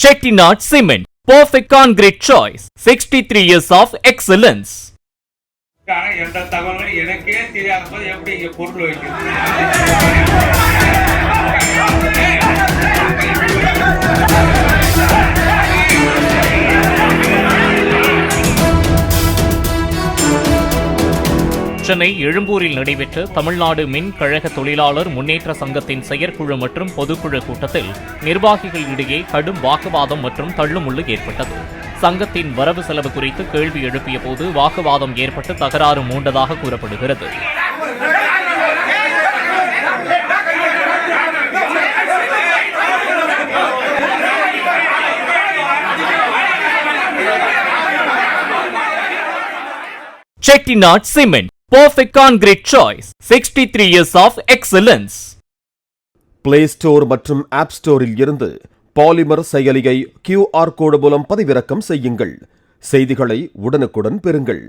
Chettinad Cement, perfect concrete choice. 63 years of excellence. எந்த தகவலும் எனக்கே தெரியாத போது எப்படி இங்க பொருள் வைக்கிறது சென்னை எழும்பூரில் நடைபெற்ற தமிழ்நாடு மின் கழக தொழிலாளர் முன்னேற்ற சங்கத்தின் செயற்குழு மற்றும் பொதுக்குழு கூட்டத்தில் நிர்வாகிகள் இடையே கடும் வாக்குவாதம் மற்றும் தள்ளுமுள்ளு ஏற்பட்டது. சங்கத்தின் வரவு செலவு குறித்து கேள்வி எழுப்பிய போது வாக்குவாதம் ஏற்பட்டு தகராறு மூண்டதாக கூறப்படுகிறது. Chettinad Cement, perfect concrete choice. 63 years of excellence. Play store மற்றும் ஆப் ஸ்டோரில் இருந்து பாலிமர் செயலியை கியூஆர் கோடு மூலம் பதிவிறக்கம் செய்யுங்கள் செய்திகளை உடனுக்குடன் பெறுங்கள்